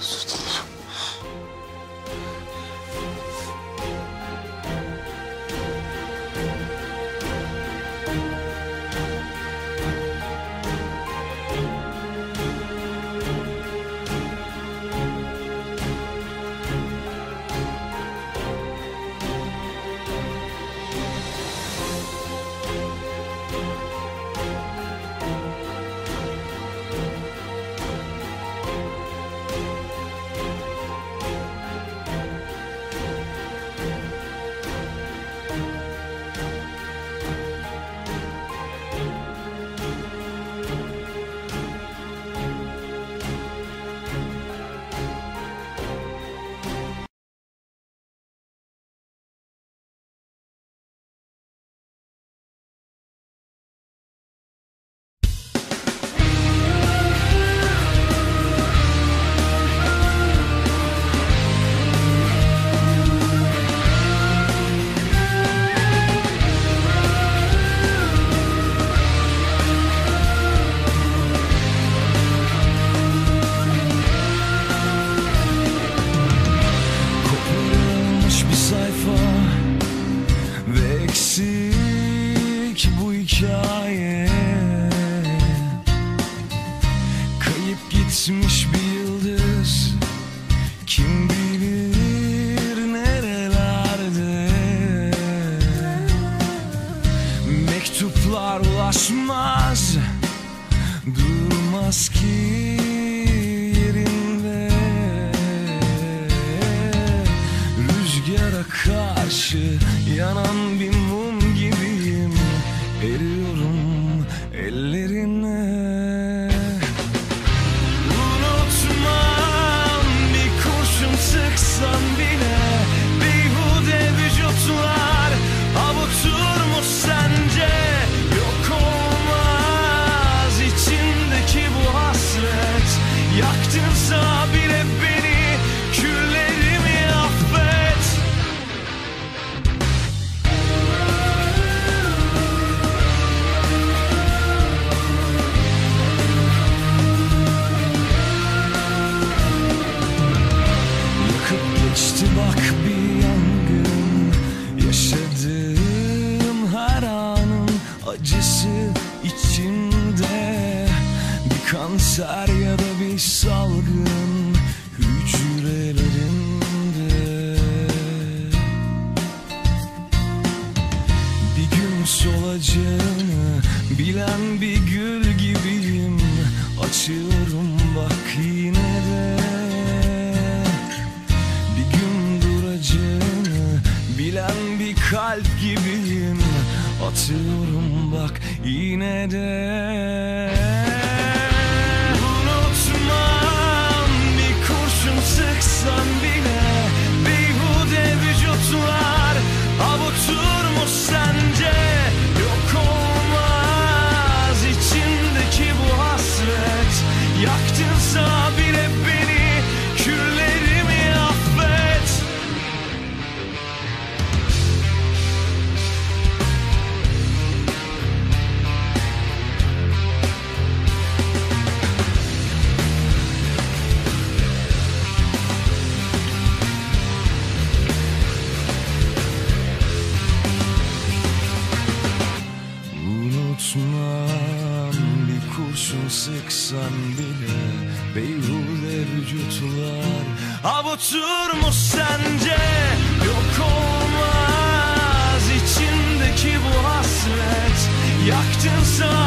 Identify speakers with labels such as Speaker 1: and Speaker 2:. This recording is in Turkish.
Speaker 1: そ gitmiş bir yıldız. Kim bilir nerelerde Mektuplar ulaşmaz Durmaz ki yerinde. Rüzgara karşı yanan bir kanser ya da bir salgın hücrelerinde Bir gün solacağını bilen bir gül gibiyim. Açıyorum bak yine de. Bir gün duracağını bilen bir kalp gibiyim. Atıyorum bak yine de kurşun sıksan bile Beyhude vücutlar Avutur mu sence? Yok olmaz içimdeki bu hasret. Yaktınsa